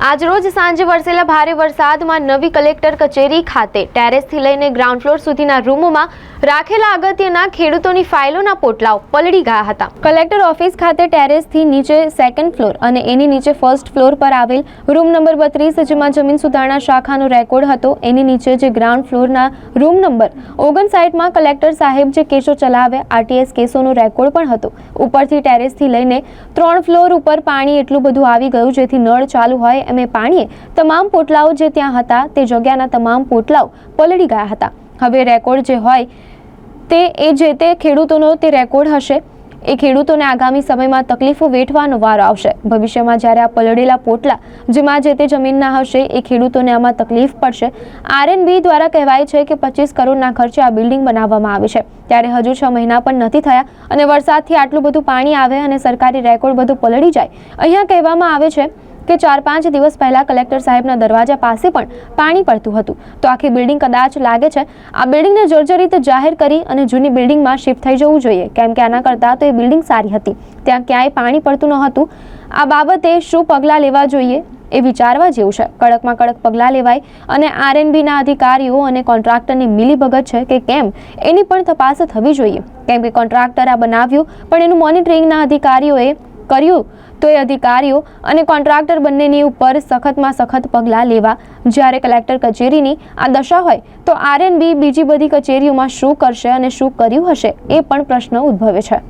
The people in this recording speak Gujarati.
આજરોજ સાંજે વરસેલા ભારે વરસાદમાં નવી કલેક્ટર કચેરી ખાતે ટેરેસથી લઈને ગ્રાઉન્ડ ફ્લોર સુધીના રૂમોમાં રાખેલા અગત્યના ખેડૂતોની ફાઇલોના પોટલાઓ પલળી ગયા હતા. કલેક્ટર ઓફિસ ખાતે ટેરેસથી નીચે સેકન્ડ ફ્લોર અને એની નીચે ફર્સ્ટ ફ્લોર પર આવેલ રૂમ નંબર બત્રીસ, જેમાં જમીન સુધારણા શાખાનો રેકોર્ડ હતો. એની નીચે જે ગ્રાઉન્ડ ફ્લોરના રૂમ નંબર ઓગણસાઠમાં કલેક્ટર સાહેબ જે કેસો ચલાવે આરટીએસ કેસોનો રેકોર્ડ પણ હતો. ઉપરથી ટેરેસથી લઈને ત્રણ ફ્લોર ઉપર પાણી એટલું બધું આવી ગયું જેથી નળ ચાલુ હોય એમ પાણીએ તમામ પોટલાઓ જે ત્યાં હતા તે જગ્યાના તમામ પોટલાઓ પલળી ગયા હતા. હવે રેકોર્ડ જે હોય, તે, એ જે તે ખેડૂતોનો તે રેકોર્ડ હશે. એ ખેડૂતોને આગામી સમયમાં તકલીફો વેઠવાનો વારો આવશે. ભવિષ્યમાં જ્યારે આ પલળેલા પોટલા જેમાં જે તે જમીનના હશે, એ ખેડૂતોને આમાં તકલીફ પડશે. આરએનબી દ્વારા કહેવાય છે કે પચીસ કરોડના ખર્ચે આ બિલ્ડિંગ બનાવવામાં આવી છે. ત્યારે હજુ છ મહિના પણ નથી થયા અને વરસાદથી આટલું બધું પાણી આવે અને સરકારી રેકોર્ડ બધું પલળી જાય. અહીંયા કહેવામાં આવે છે કે ચાર પાંચ દિવસ પહેલા કલેક્ટર સાહેબના દરવાજા પાસે પણ પાણી પડતું હતું. તો આખી બિલ્ડિંગ કદાચ લાગે છે, આ બિલ્ડિંગને જર્જરિત જાહેર કરી અને જૂની બિલ્ડિંગમાં શિફ્ટ થઈ જવું જોઈએ. કેમ કે આના કરતાં તો એ બિલ્ડિંગ સારી હતી. ત્યાં ક્યાંય પાણી પડતું ન હતું આ બાબતે શું પગલાં લેવા જોઈએ એ વિચારવા જેવું છે. કડકમાં કડક પગલાં લેવાય અને આરએનબીના અધિકારીઓ અને કોન્ટ્રાક્ટરની મિલીભગત છે કે કેમ, એની પણ તપાસ થવી જોઈએ. કેમ કે કોન્ટ્રાક્ટર આ બનાવ્યું, પણ એનું મોનિટરિંગના અધિકારીઓએ કર્યું તો એ અધિકારીઓ અને કોન્ટ્રાક્ટર બંનેની ઉપર સખતમાં સખત પગલાં લેવા જ્યારે કલેક્ટર કચેરીની આ દશા હોય તો આરએનબી બીજી બધી કચેરીઓમાં શું કરશે અને શું કર્યું હશે એ પણ પ્રશ્ન ઉદ્ભવે છે.